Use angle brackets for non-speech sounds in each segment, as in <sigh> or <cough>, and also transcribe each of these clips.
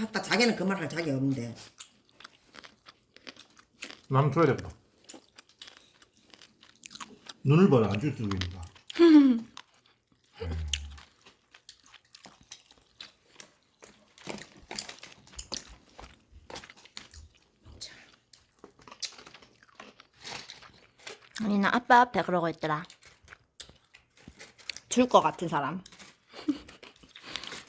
아따 자기는 그 말 할 자기 없는데. 남 줘야 된다. 눈을 봐라 안줄 수가 있는가. 아니 나 아빠 앞에 그러고 있더라. 줄 것 같은 사람.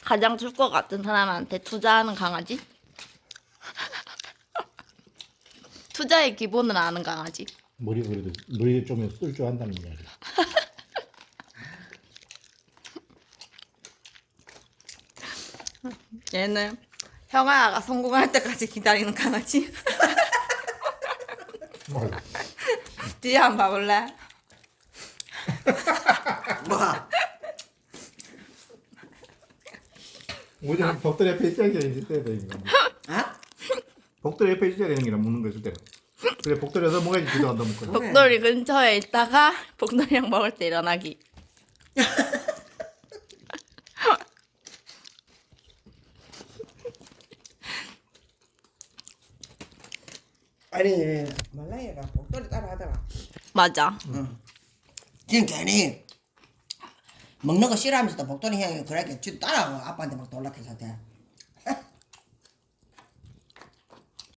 가장 줄 것 같은 사람한테 투자하는 강아지. <laughs> 투자의 기본을 아는 강아지. 머리 그래도 머리 좀 쓸 줄 안다는 이야기. <laughs> 얘는 형아가 성공할 때까지 기다리는 강아지. 뭐 뒤에 <laughs> 한번 봐볼래? 뭐? 오전 복들 옆에 있어야 되는 때 되니까. 아? 복들 옆에 있어야 되는 게라 묻는 거 있을 때. 그래 복들에서 뭐가 기도 한다 먹고. 복돌이 근처에 있다가 복돌이랑 먹을 때 일어나기. <laughs> 아니 말라이가 복돌이 따라 하더라. 맞아. 지금 괜히 먹는 거 싫어하면서도 복돌이 형이 그렇게 지 따라하고 아빠한테 막 놀라켜서 대.